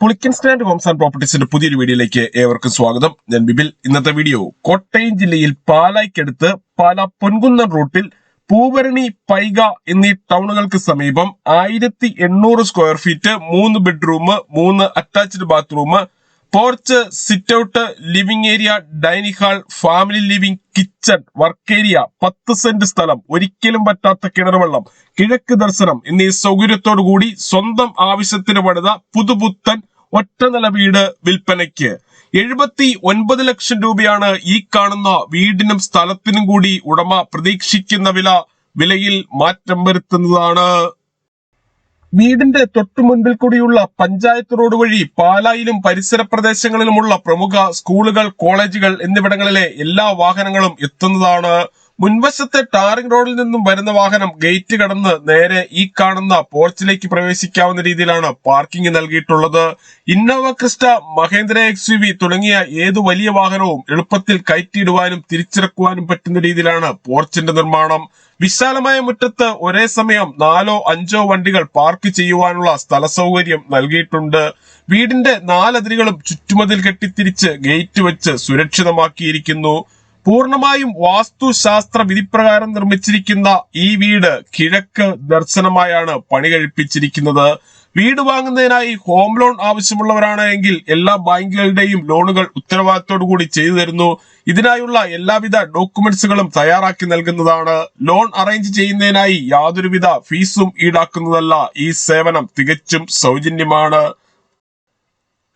Pulickan stand homes and പ്രോപ്പർട്ടീസിന്റെ പുതിയൊരു വീഡിയോയിലേക്ക് ഏവർക്കും സ്വാഗതം. ഞാൻ ബിബിൽ. ഇന്നത്തെ വീഡിയോ കോട്ടയം ജില്ലയിൽ പാലായ്ക്കടുത്ത് പാല പൊൻകുന്നം റൂട്ടിൽ പൂവരണി പൈക എന്നീ ടൗണുകൾക്ക് സമീപം ആയിരത്തി എണ്ണൂറ് സ്ക്വയർ ഫീറ്റ് മൂന്ന് ബെഡ്റൂം മൂന്ന് attached bathroom porch sit out living area dining hall family living kitchen work area പത്ത് സെന്റ് സ്ഥലം ഒരിക്കലും പറ്റാത്ത കിണർവെള്ളം കിഴക്ക് ദർശനം എന്നീ സൗകര്യത്തോടു കൂടി സ്വന്തം ആവശ്യത്തിന് പണിത പുതുപുത്തൻ ഒറ്റനില വീട് വിൽപ്പനയ്ക്ക്. എഴുപത്തി ഒൻപത് ലക്ഷം രൂപയാണ് ഈ കാണുന്ന വീടിനും സ്ഥലത്തിനും കൂടി ഉടമ പ്രതീക്ഷിക്കുന്ന വില വിലയിൽ മാറ്റം വരുത്തുന്നതാണ്. വീടിന്റെ തൊട്ടു മുൻപിൽ കൂടിയുള്ള പഞ്ചായത്ത് റോഡ് വഴി പാലായിലും പരിസര പ്രദേശങ്ങളിലുമുള്ള പ്രമുഖ സ്കൂളുകൾ കോളേജുകൾ എന്നിവിടങ്ങളിലെ എല്ലാ വാഹനങ്ങളും എത്തുന്നതാണ് മുൻവശത്തെ ടാറിംഗ് റോഡിൽ നിന്നും വരുന്ന വാഹനം ഗേറ്റ് കടന്ന് നേരെ ഈ കാണുന്ന പോർച്ചിലേക്ക് പ്രവേശിക്കാവുന്ന രീതിയിലാണ് പാർക്കിംഗ് നൽകിയിട്ടുള്ളത്. ഇന്നോവ ക്രിസ്റ്റ മഹേന്ദ്ര എക്സ് തുടങ്ങിയ ഏതു വലിയ വാഹനവും എളുപ്പത്തിൽ കയറ്റിയിടുവാനും തിരിച്ചിറക്കുവാനും പറ്റുന്ന രീതിയിലാണ് പോർച്ചിന്റെ നിർമ്മാണം. വിശാലമായ മുറ്റത്ത് ഒരേ സമയം നാലോ അഞ്ചോ വണ്ടികൾ പാർക്ക് ചെയ്യുവാനുള്ള സ്ഥല സൗകര്യം നൽകിയിട്ടുണ്ട്. വീടിന്റെ നാലതിരുകളും ചുറ്റുമതിൽ കെട്ടിത്തിരിച്ച് ഗേറ്റ് വെച്ച് സുരക്ഷിതമാക്കിയിരിക്കുന്നു. പൂർണമായും വാസ്തുശാസ്ത്ര വിധിപ്രകാരം നിർമ്മിച്ചിരിക്കുന്ന ഈ വീട് കിഴക്ക് ദർശനമായാണ് പണി കഴിപ്പിച്ചിരിക്കുന്നത്. വീട് വാങ്ങുന്നതിനായി ഹോം ലോൺ ആവശ്യമുള്ളവരാണ് എങ്കിൽ എല്ലാ ബാങ്കുകളുടെയും ലോണുകൾ ഉത്തരവാദിത്തോടു കൂടി ചെയ്തു തരുന്നു. ഇതിനായുള്ള എല്ലാവിധ ഡോക്യുമെന്റ്സുകളും തയ്യാറാക്കി നൽകുന്നതാണ്. ലോൺ അറേഞ്ച് ചെയ്യുന്നതിനായി യാതൊരുവിധ ഫീസും ഈടാക്കുന്നതല്ല ഈ സേവനം തികച്ചും സൗജന്യമാണ്.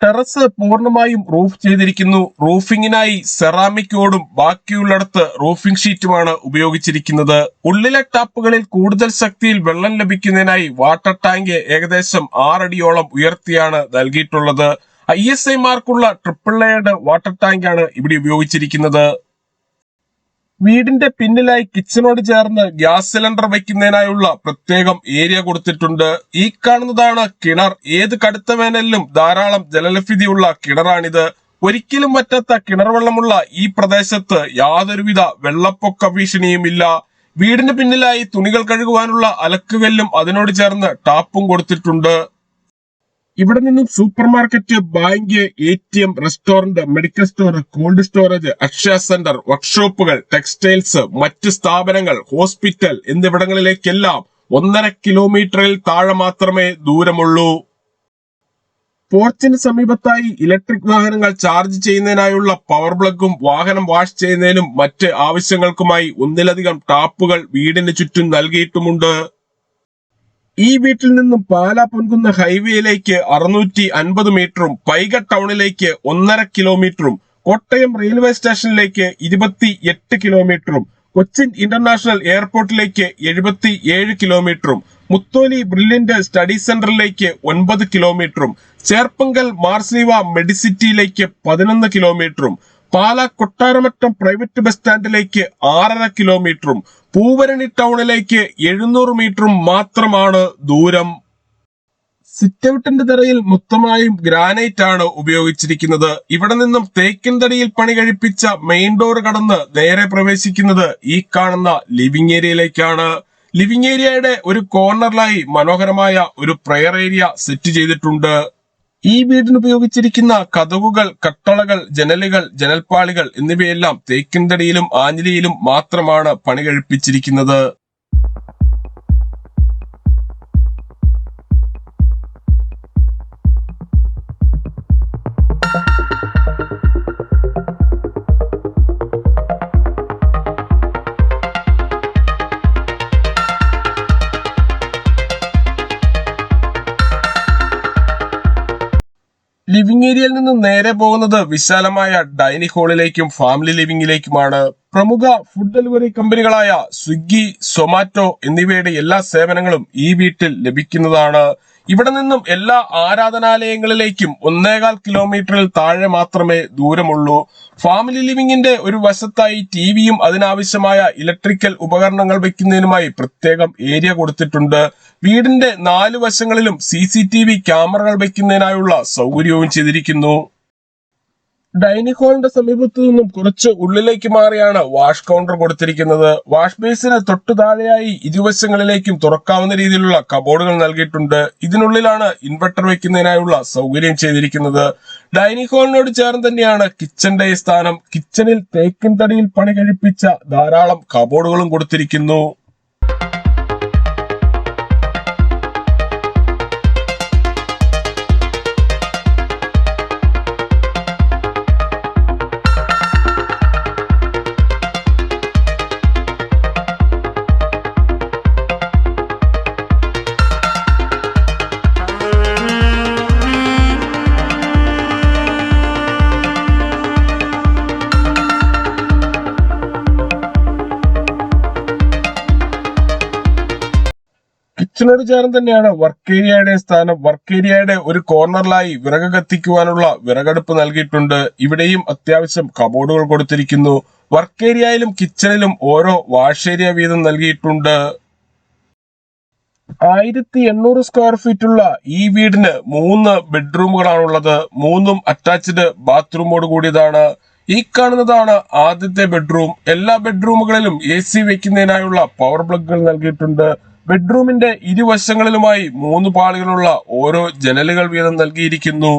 ടെറസ് പൂർണമായും റൂഫ് ചെയ്തിരിക്കുന്നു. റൂഫിങ്ങിനായി സെറാമിക് ഓടും ബാക്കിയുള്ളിടത്ത് റൂഫിംഗ് ഷീറ്റുമാണ് ഉപയോഗിച്ചിരിക്കുന്നത്. ഉള്ളിലെ ടാപ്പുകളിൽ കൂടുതൽ ശക്തിയിൽ വെള്ളം ലഭിക്കുന്നതിനായി വാട്ടർ ടാങ്ക് ഏകദേശം ആറടിയോളം ഉയർത്തിയാണ് നൽകിയിട്ടുള്ളത്. ഐ എസ് ഐ മാർക്കുള്ള ട്രിപ്പിൾ ലെയർഡ് വാട്ടർ ടാങ്കാണ് ഇവിടെ ഉപയോഗിച്ചിരിക്കുന്നത്. വീടിന്റെ പിന്നിലായി കിച്ചണോട് ചേർന്ന് ഗ്യാസ് സിലിണ്ടർ വയ്ക്കുന്നതിനായുള്ള പ്രത്യേകം ഏരിയ കൊടുത്തിട്ടുണ്ട്. ഈ കാണുന്നതാണ് കിണർ. ഏത് കടുത്ത വേനലിലും ധാരാളം ജലലഭ്യതയുള്ള കിണറാണിത്. ഒരിക്കലും പറ്റാത്ത കിണർ വെള്ളമുള്ള ഈ പ്രദേശത്ത് യാതൊരുവിധ വെള്ളപ്പൊക്ക ഭീഷണിയുമില്ല. വീടിന് പിന്നിലായി തുണികൾ കഴുകുവാനുള്ള അലക്കുകല്ലും അതിനോട് ചേർന്ന് ടാപ്പും കൊടുത്തിട്ടുണ്ട്. ഇവിടെ നിന്നും super market bank A T M restaurant medical store cold storage Akshaya centre വർക്ക്ഷോപ്പുകൾ ടെക്സ്റ്റൈൽസ് മറ്റ് സ്ഥാപനങ്ങൾ ഹോസ്പിറ്റൽ എന്നിവിടങ്ങളിലേക്കെല്ലാം ഒന്നര കിലോമീറ്ററിൽ താഴെ മാത്രമേ ദൂരമുള്ളൂ. പോർച്ചിന് സമീപത്തായി ഇലക്ട്രിക് വാഹനങ്ങൾ ചാർജ് ചെയ്യുന്നതിനായുള്ള പവർ പ്ലഗും വാഹനം വാഷ് ചെയ്യുന്നതിനും മറ്റ് ആവശ്യങ്ങൾക്കുമായി ഒന്നിലധികം ടാപ്പുകൾ വീടിന് ചുറ്റും നൽകിയിട്ടുമുണ്ട്. ഈ വീട്ടിൽ നിന്നും പാല പൊൻകുന്ന ഹൈവേയിലേക്ക് അറുന്നൂറ്റി അൻപത് മീറ്ററും പൈക ടൗണിലേക്ക് ഒന്നര കിലോമീറ്ററും കോട്ടയം റെയിൽവേ സ്റ്റേഷനിലേക്ക് ഇരുപത്തി എട്ട് കിലോമീറ്ററും കൊച്ചിൻ ഇന്റർനാഷണൽ എയർപോർട്ടിലേക്ക് എഴുപത്തി ഏഴ് കിലോമീറ്ററും മുത്തോലി ബ്രില്യന്റ് സ്റ്റഡി സെന്ററിലേക്ക് ഒൻപത് കിലോമീറ്ററും ചേർപ്പങ്കൽ മാർസീവ മെഡിസിറ്റിയിലേക്ക് പതിനൊന്ന് കിലോമീറ്ററും പാല കൊട്ടാരമറ്റം പ്രൈവറ്റ് ബസ് സ്റ്റാൻഡിലേക്ക് ആറര കിലോമീറ്ററും പൂവരണി ടൗണിലേക്ക് എഴുന്നൂറ് മീറ്ററും മാത്രമാണ് ദൂരം. സിറ്റൌട്ടിന്റെ തറയിൽ മൊത്തമായും ഗ്രാനൈറ്റ് ആണ് ഉപയോഗിച്ചിരിക്കുന്നത്. ഇവിടെ നിന്നും തേക്കിൻ തടിയിൽ പണി കഴിപ്പിച്ച മെയിൻ ഡോർ കടന്ന് നേരെ പ്രവേശിക്കുന്നത് ഈ കാണുന്ന ലിവിംഗ് ഏരിയയിലേക്കാണ്. ലിവിംഗ് ഏരിയയുടെ ഒരു കോർണറിലായി മനോഹരമായ ഒരു പ്രയർ ഏരിയ സെറ്റ് ചെയ്തിട്ടുണ്ട്. ഈ വീടിന് ഉപയോഗിച്ചിരിക്കുന്ന കതകുകൾ കട്ടളകൾ ജനലുകൾ ജനൽപ്പാളികൾ എന്നിവയെല്ലാം തേക്കിൻതടിയിലും ആഞ്ഞിലിയിലും മാത്രമാണ് പണി കഴിപ്പിച്ചിരിക്കുന്നത് ലിവിംഗ് ഏരിയയിൽ നിന്നും നേരെ പോകുന്നത് വിശാലമായ ഡൈനിങ് ഹാളിലേക്കും ഫാമിലി ലിവിംഗിലേക്കുമാണ്. പ്രമുഖ ഫുഡ് ഡെലിവറി കമ്പനികളായ സ്വിഗ്ഗി സൊമാറ്റോ എന്നിവയുടെ എല്ലാ സേവനങ്ങളും ഈ വീട്ടിൽ ലഭിക്കുന്നതാണ്. ഇവിടെ നിന്നും എല്ലാ ആരാധനാലയങ്ങളിലേക്കും ഒന്നേകാൽ കിലോമീറ്ററിൽ താഴെ മാത്രമേ ദൂരമുള്ളൂ. ഫാമിലി ലിവിംഗിന്റെ ഒരു വശത്തായി ടി വിയും അതിനാവശ്യമായ ഇലക്ട്രിക്കൽ ഉപകരണങ്ങൾ വെക്കുന്നതിനുമായി പ്രത്യേകം ഏരിയ കൊടുത്തിട്ടുണ്ട്. വീടിന്റെ നാല് വശങ്ങളിലും സി ക്യാമറകൾ വെക്കുന്നതിനായുള്ള സൗകര്യവും ചെയ്തിരിക്കുന്നു. ഡൈനിങ് ഹാളിന്റെ സമീപത്തു നിന്നും കുറച്ച് ഉള്ളിലേക്ക് മാറിയാണ് വാഷ് കൗണ്ടർ കൊടുത്തിരിക്കുന്നത്. വാഷ് ബേസിന് തൊട്ടു താഴെയായി ഇരുവശങ്ങളിലേക്കും തുറക്കാവുന്ന രീതിയിലുള്ള കബോർഡുകൾ നൽകിയിട്ടുണ്ട്. ഇതിനുള്ളിലാണ് ഇൻവെർട്ടർ വെക്കുന്നതിനായുള്ള സൗകര്യം ചെയ്തിരിക്കുന്നത്. ഡൈനിങ് ഹാളിനോട് ചേർന്ന് തന്നെയാണ് കിച്ചന്റെ സ്ഥാനം. കിച്ചണിൽ തേക്കിൻ തടിയിൽ പണി കഴിപ്പിച്ച ധാരാളം കബോർഡുകളും കൊടുത്തിരിക്കുന്നു. കിച്ചണോട് ചേർന്ന് തന്നെയാണ്. വർക്ക് ഏരിയയുടെ സ്ഥാനം വർക്ക് ഏരിയയുടെ ഒരു കോർണറിലായി വിറക് കത്തിക്കുവാനുള്ള വിറകടുപ്പ് നൽകിയിട്ടുണ്ട്. ഇവിടെയും അത്യാവശ്യം കബോർഡുകൾ കൊടുത്തിരിക്കുന്നു. വർക്ക് ഏരിയയിലും കിച്ചണിലും ഓരോ വാഷ് ഏരിയ വീതം നൽകിയിട്ടുണ്ട്. ആയിരത്തി എണ്ണൂറ് സ്ക്വയർ ഫീറ്റ് ഉള്ള ഈ വീടിന് മൂന്ന് ബെഡ്റൂമുകളാണുള്ളത്. മൂന്നും അറ്റാച്ച്ഡ് ബാത്റൂമോട് കൂടിയതാണ്. ഈ കാണുന്നതാണ് ആദ്യത്തെ ബെഡ്റൂം. എല്ലാ ബെഡ്റൂമുകളിലും എ സി വെക്കുന്നതിനായുള്ള പവർ പ്ലഗുകൾ നൽകിയിട്ടുണ്ട്. ബെഡ്റൂമിന്റെ ഇരുവശങ്ങളിലുമായി മൂന്ന് പാളികളുള്ള ഓരോ ജനലുകൾ വീതം നൽകിയിരിക്കുന്നു.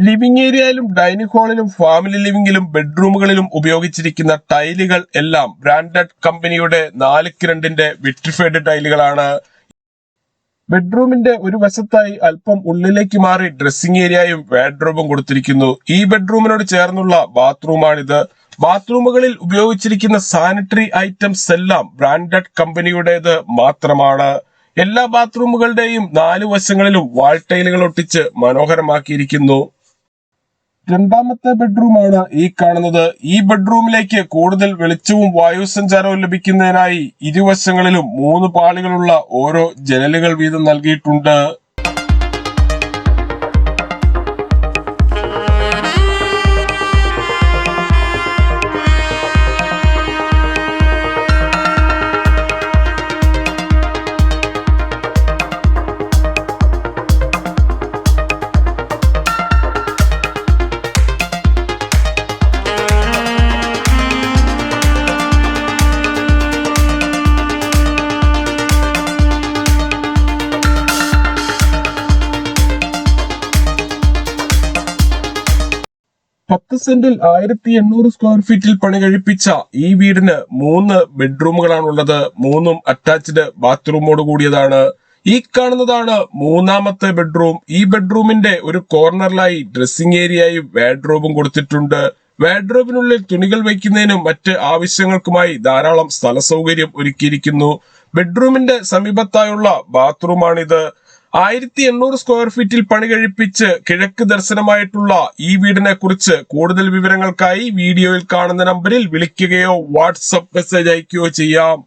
ലിവിംഗ് ഏരിയയിലും ഡൈനിങ് ഹാളിലും ഫാമിലി ലിവിംഗിലും ബെഡ്റൂമുകളിലും ഉപയോഗിച്ചിരിക്കുന്ന ടൈലുകൾ എല്ലാം ബ്രാൻഡഡ് കമ്പനിയുടെ നാലുക്ക് രണ്ടിന്റെ വിട്രിഫൈഡ് ടൈലുകളാണ്. ബെഡ്റൂമിന്റെ ഒരു വശത്തായി അല്പം ഉള്ളിലേക്ക് മാറി ഡ്രസ്സിംഗ് ഏരിയയും വാഡ്രോബും കൊടുത്തിരിക്കുന്നു. ഈ ബെഡ്റൂമിനോട് ചേർന്നുള്ള ബാത്റൂമാണിത്. ബാത്റൂമുകളിൽ ഉപയോഗിച്ചിരിക്കുന്ന സാനിറ്ററി ഐറ്റംസ് എല്ലാം ബ്രാൻഡഡ് കമ്പനിയുടേത് മാത്രമാണ്. എല്ലാ ബാത്റൂമുകളുടെയും നാല് വശങ്ങളിലും വാൾ ടൈലുകൾ ഒട്ടിച്ച് മനോഹരമാക്കിയിരിക്കുന്നു. രണ്ടാമത്തെ ബെഡ്റൂമാണ് ഈ കാണുന്നത്. ഈ ബെഡ്റൂമിലേക്ക് കൂടുതൽ വെളിച്ചവും വായു സഞ്ചാരവും ലഭിക്കുന്നതിനായി ഇരുവശങ്ങളിലും മൂന്ന് പാളികളുള്ള ഓരോ ജനലുകൾ വീതം നൽകിയിട്ടുണ്ട്. പത്ത് സെന്റിൽ ആയിരത്തി എണ്ണൂറ് സ്ക്വയർ ഫീറ്റിൽ പണി കഴിപ്പിച്ച ഈ വീടിന് മൂന്ന് ബെഡ്റൂമുകളാണ് ഉള്ളത് മൂന്നും അറ്റാച്ച്ഡ് ബാത്റൂമോട് കൂടിയതാണ്. ഈ കാണുന്നതാണ് മൂന്നാമത്തെ ബെഡ്റൂം. ഈ ബെഡ്റൂമിന്റെ ഒരു കോർണറിലായി ഡ്രസ്സിംഗ് ഏരിയയും വാഡ്രോബും കൊടുത്തിട്ടുണ്ട്. വാഡ്രോബിനുള്ളിൽ തുണികൾ വയ്ക്കുന്നതിനും മറ്റ് ആവശ്യങ്ങൾക്കുമായി ധാരാളം സ്ഥല സൗകര്യം ഒരുക്കിയിരിക്കുന്നു. ബെഡ്റൂമിന്റെ സമീപത്തായുള്ള ബാത്റൂമാണിത് ആയിരത്തി എണ്ണൂറ് സ്ക്വയർ ഫീറ്റിൽ പണി കഴിപ്പിച്ച് കിഴക്ക് ദർശനമായിട്ടുള്ള ഈ വീടിനെ കുറിച്ച് കൂടുതൽ വിവരങ്ങൾക്കായി വീഡിയോയിൽ കാണുന്ന നമ്പറിൽ വിളിക്കുകയോ വാട്സപ്പ് മെസ്സേജ് അയക്കുകയോ ചെയ്യാം.